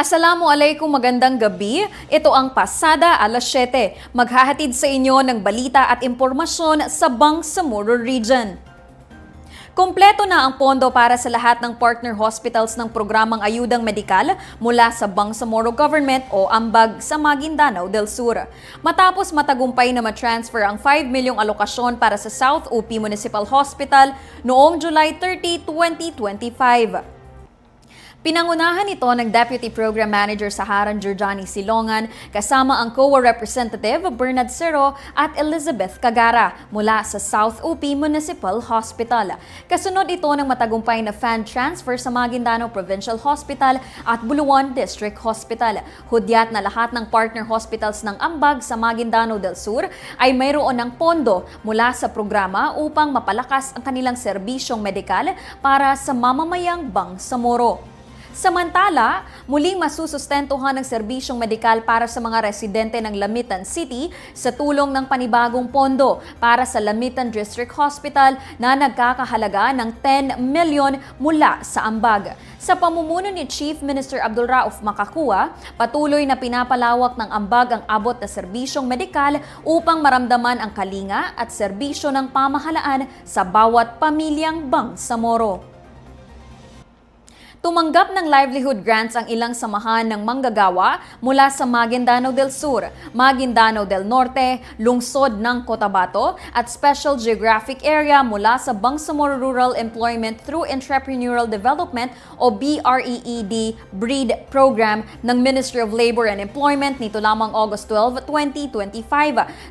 Assalamualaikum, magandang gabi. Ito ang Pasada alas 7. Maghahatid sa inyo ng balita at impormasyon sa Bangsamoro Region. Kompleto na ang pondo para sa lahat ng partner hospitals ng programang Ayudang Medikal mula sa Bangsamoro Government o Ambag sa Maguindanao del Sur. Matapos matagumpay na matransfer ang 5 milyong alokasyon para sa South UP Municipal Hospital noong July 30, 2025. Pinangunahan ito ng Deputy Program Manager sa Haran Giorgiani Silongan kasama ang COA Representative Bernard Cero at Elizabeth Cagara mula sa South UP Municipal Hospital. Kasunod ito ng matagumpay na fan transfer sa Maguindanao Provincial Hospital at Buluan District Hospital. Hudyat na lahat ng partner hospitals ng Ambag sa Maguindanao del Sur ay mayroon ng pondo mula sa programa upang mapalakas ang kanilang serbisyong medikal para sa mamamayang Bangsamoro. Samantala, muling masusustentuhan ng serbisyong medikal para sa mga residente ng Lamitan City sa tulong ng panibagong pondo para sa Lamitan District Hospital na nagkakahalaga ng 10 milyon mula sa ambag. Sa pamumuno ni Chief Minister Abdul Rauf Makakua, patuloy na pinapalawak ng ambag ang abot na serbisyong medikal upang maramdaman ang kalinga at serbisyo ng pamahalaan sa bawat pamilyang Bangsamoro. Tumanggap ng livelihood grants ang ilang samahan ng manggagawa mula sa Maguindanao del Sur, Maguindanao del Norte, lungsod ng Cotabato at Special Geographic Area mula sa Bangsamoro Rural Employment through Entrepreneurial Development o BREED BREED program ng Ministry of Labor and Employment nito lamang August 12, 2025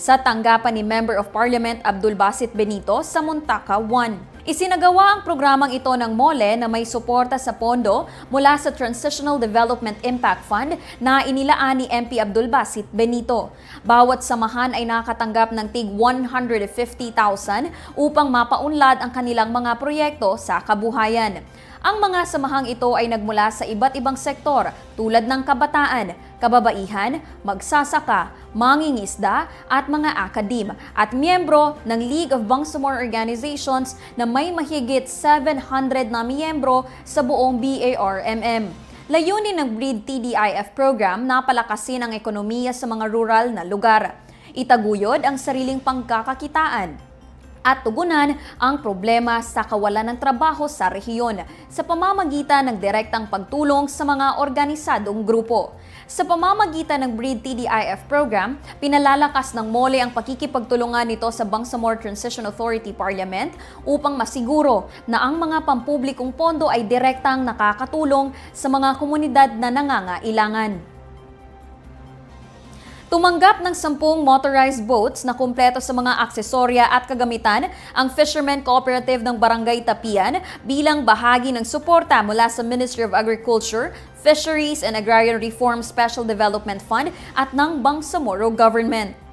sa tanggapan ni Member of Parliament Abdul Basit Benito sa Montaka 1. Isinagawa ang programang ito ng MOLE na may suporta sa pondo mula sa Transitional Development Impact Fund na inilaan ni MP Abdul Basit Benito. Bawat samahan ay nakatanggap ng tig 150,000 upang mapaunlad ang kanilang mga proyekto sa kabuhayan. Ang mga samahang ito ay nagmula sa iba't ibang sektor tulad ng kabataan, kababaihan, magsasaka, mangingisda at mga akadim at miyembro ng League of Bangsamoro Organizations na may mahigit 700 na miyembro sa buong BARMM. Layunin ng Breed TDIF program na palakasin ang ekonomiya sa mga rural na lugar. Itaguyod ang sariling pangkakakitaan at tugunan ang problema sa kawalan ng trabaho sa rehiyon sa pamamagitan ng direktang pagtulong sa mga organisadong grupo. Sa pamamagitan ng Breed TDIF program, pinalalakas ng MOLE ang pakikipagtulungan nito sa Bangsamoro Transition Authority Parliament upang masiguro na ang mga pampublikong pondo ay direktang nakakatulong sa mga komunidad na nangangailangan. Tumanggap ng sampung motorized boats na kumpleto sa mga aksesorya at kagamitan ang Fishermen Cooperative ng Barangay Tapian bilang bahagi ng suporta mula sa Ministry of Agriculture, Fisheries and Agrarian Reform Special Development Fund at ng Bangsamoro Government.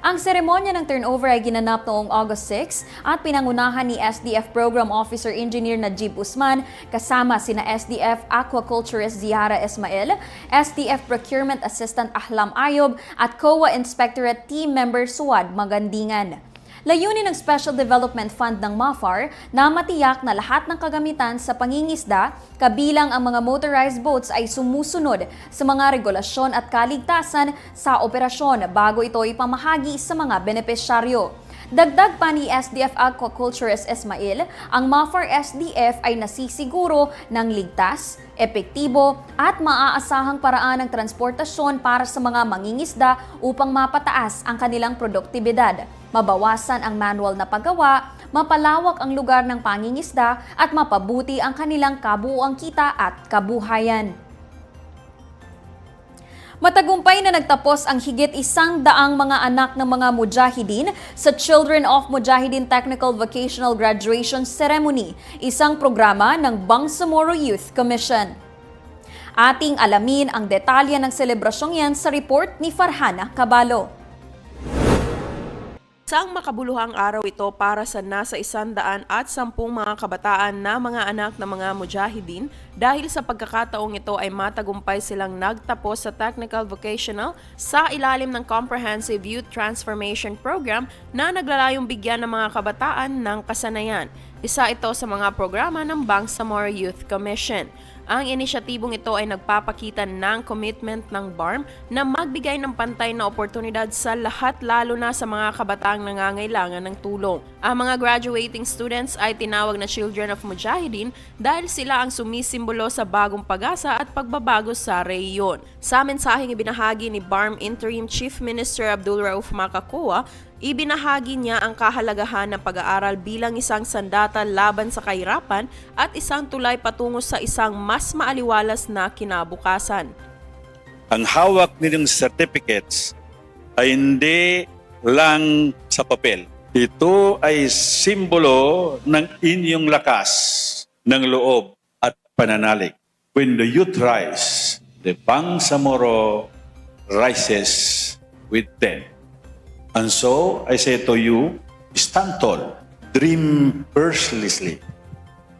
Ang seremonya ng turnover ay ginanap noong August 6 at pinangunahan ni SDF Program Officer Engineer Najib Usman kasama sina SDF Aquaculturist Ziara Esmael, SDF Procurement Assistant Ahlam Ayob at COA Inspectorate Team Member Suad Magandingan. Layunin ng Special Development Fund ng MAFAR na matiyak na lahat ng kagamitan sa pangingisda, kabilang ang mga motorized boats ay sumusunod sa mga regulasyon at kaligtasan sa operasyon bago ito ipamahagi sa mga benepisyaryo. Dagdag pa ni SDF Aquaculturist Ismail, ang MAFAR SDF ay nasisiguro ng ligtas, epektibo at maaasahang paraan ng transportasyon para sa mga mangingisda upang mapataas ang kanilang produktibidad, mabawasan ang manual na paggawa, mapalawak ang lugar ng pangingisda at mapabuti ang kanilang kabuuang kita at kabuhayan. Matagumpay na nagtapos ang higit isang daang mga anak ng mga mujahidin sa Children of Mujahidin Technical Vocational Graduation Ceremony, isang programa ng Bangsamoro Youth Commission. Ating alamin ang detalye ng selebrasyong yan sa report ni Farhana Cabalo. Isang makabuluhang araw ito para sa nasa isandaan at sampung mga kabataan na mga anak ng mga mujahidin dahil sa pagkakataong ito ay matagumpay silang nagtapos sa Technical Vocational sa ilalim ng Comprehensive Youth Transformation Program na naglalayong bigyan ng mga kabataan ng kasanayan. Isa ito sa mga programa ng Bangsamoro Youth Commission. Ang inisyatibong ito ay nagpapakita ng commitment ng BARM na magbigay ng pantay na oportunidad sa lahat lalo na sa mga kabataang nangangailangan ng tulong. Ang mga graduating students ay tinawag na Children of Mujahideen dahil sila ang sumisimbolo sa bagong pag-asa at pagbabago sa rehiyon. Sa mensaheng ibinahagi ni BARM Interim Chief Minister Abdul Rauf Makakua, Ibinahagi niya ang kahalagahan ng pag-aaral bilang isang sandata laban sa kahirapan at isang tulay patungo sa isang mas maaliwalas na kinabukasan. ang hawak ninyong certificates ay hindi lang sa papel. Ito ay simbolo ng inyong lakas ng loob at pananalig. When the youth rise, the Bangsamoro rises with them. And so, I say to you, stand tall, dream fearlessly,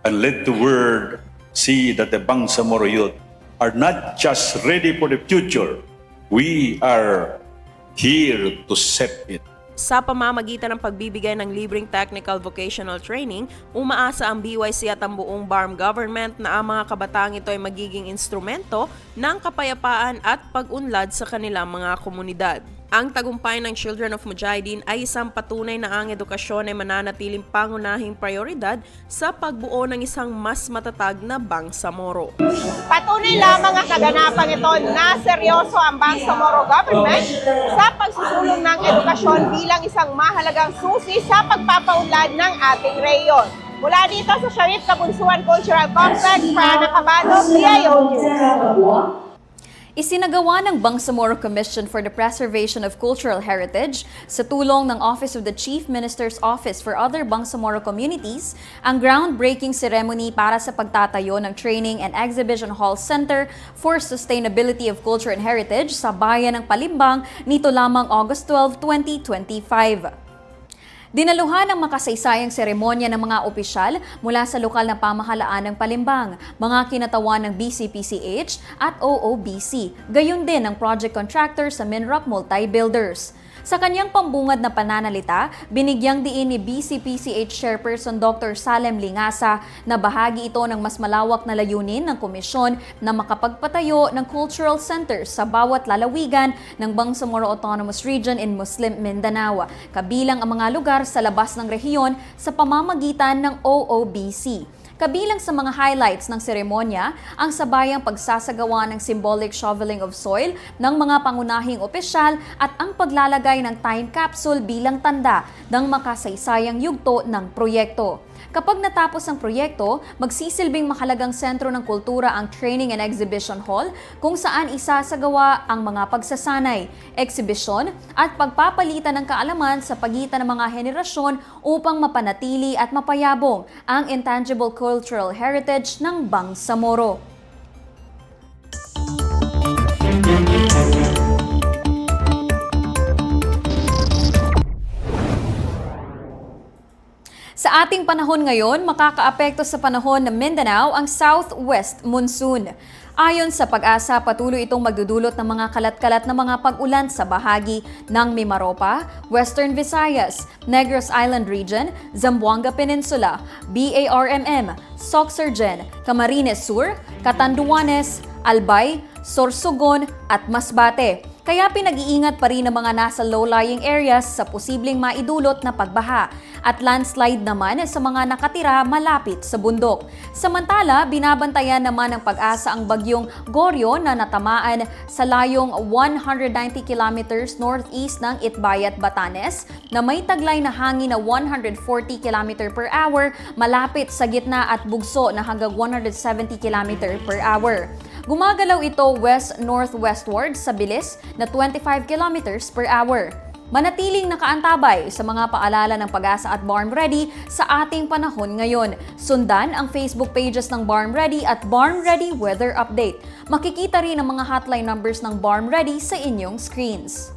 and let the world see that the Bangsamoro youth are not just ready for the future. We are here to set it. Sa pamamagitan ng pagbibigay ng libreng technical vocational training, umaasa ang BYC at ang buong BARM government na ang mga kabataang ito ay magiging instrumento ng kapayapaan at pag-unlad sa kanilang mga komunidad. Ang tagumpay ng Children of Mujahideen ay isang patunay na ang edukasyon ay mananatiling pangunahing prioridad sa pagbuo ng isang mas matatag na Bangsamoro. Patunay lamang ang kaganapang ito na seryoso ang Bangsamoro government sa pagsusulong ng edukasyon bilang isang mahalagang susi sa pagpapaunlad ng ating reyon. Mula dito sa Sharif Kabunsuan Cultural Complex, Prana Cabado, PIO News. Isinagawa ng Bangsamoro Commission for the Preservation of Cultural Heritage sa tulong ng Office of the Chief Minister's Office for Other Bangsamoro Communities ang groundbreaking ceremony para sa pagtatayo ng Training and Exhibition Hall Center for Sustainability of Culture and Heritage sa bayan ng Palimbang nito lamang August 12, 2025. Dinaluhan ng makasaysayang seremonya ng mga opisyal mula sa lokal na pamahalaan ng Palimbang, mga kinatawan ng BCPCH at OOBC, gayon din ng project contractor sa Minrock Multi-Builders. Sa kanyang pambungad na pananalita, binigyang diin ni BCPCH Chairperson Dr. Salem Lingasa na bahagi ito ng mas malawak na layunin ng komisyon na makapagpatayo ng cultural centers sa bawat lalawigan ng Bangsamoro Autonomous Region in Muslim Mindanao, kabilang ang mga lugar sa labas ng rehiyon sa pamamagitan ng OOBC. Kabilang sa mga highlights ng seremonya, ang sabayang pagsasagawa ng symbolic shoveling of soil ng mga pangunahing opisyal at ang paglalagay ng time capsule bilang tanda ng makasaysayang yugto ng proyekto. Kapag natapos ang proyekto, magsisilbing mahalagang sentro ng kultura ang Training and Exhibition Hall kung saan isasagawa ang mga pagsasanay, eksibisyon at pagpapalitan ng kaalaman sa pagitan ng mga henerasyon upang mapanatili at mapayabong ang intangible cultural heritage ng Bangsamoro. Sa ating panahon ngayon, makakaapekto sa panahon ng Mindanao ang southwest monsoon. Ayon sa pag-asa, patuloy itong magdudulot ng mga kalat-kalat na mga pag-ulan sa bahagi ng Mimaropa, Western Visayas, Negros Island Region, Zamboanga Peninsula, BARMM, Soxargen, Camarines Sur, Catanduanes, Albay, Sorsogon at Masbate. Kaya pinag-iingat pa rin ang mga nasa low-lying areas sa posibleng maidulot na pagbaha at landslide naman sa mga nakatira malapit sa bundok. Samantala, binabantayan naman ng pag-asa ang bagyong Goryo na natamaan sa layong 190 kilometers northeast ng Itbayat, Batanes na may taglay na hangin na 140 km per hour malapit sa gitna at bugso na hanggang 170 km per hour. Gumagalaw ito west-northwestward sa bilis na 25 kilometers per hour. Manatiling nakaantabay sa mga paalala ng pag-asa at Barn Ready sa ating panahon ngayon. Sundan ang Facebook pages ng Barn Ready at Barn Ready Weather Update. Makikita rin ang mga hotline numbers ng Barn Ready sa inyong screens.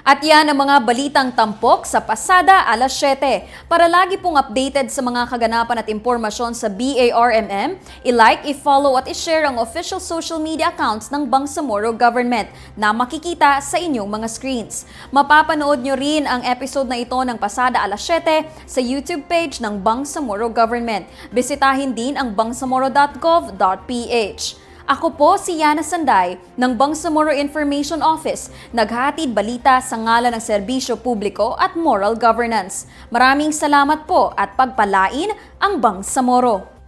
At yan ang mga balitang tampok sa Pasada alas 7. Para lagi pong updated sa mga kaganapan at impormasyon sa BARMM, i-like, i-follow at i-share ang official social media accounts ng Bangsamoro Government na makikita sa inyong mga screens. Mapapanood nyo rin ang episode na ito ng Pasada alas 7 sa YouTube page ng Bangsamoro Government. Bisitahin din ang bangsamoro.gov.ph. Ako po si Yana Sanday ng Bangsamoro Information Office, naghatid balita sa ngalan ng serbisyo publiko at moral governance. Maraming salamat po at pagpalain ang Bangsamoro.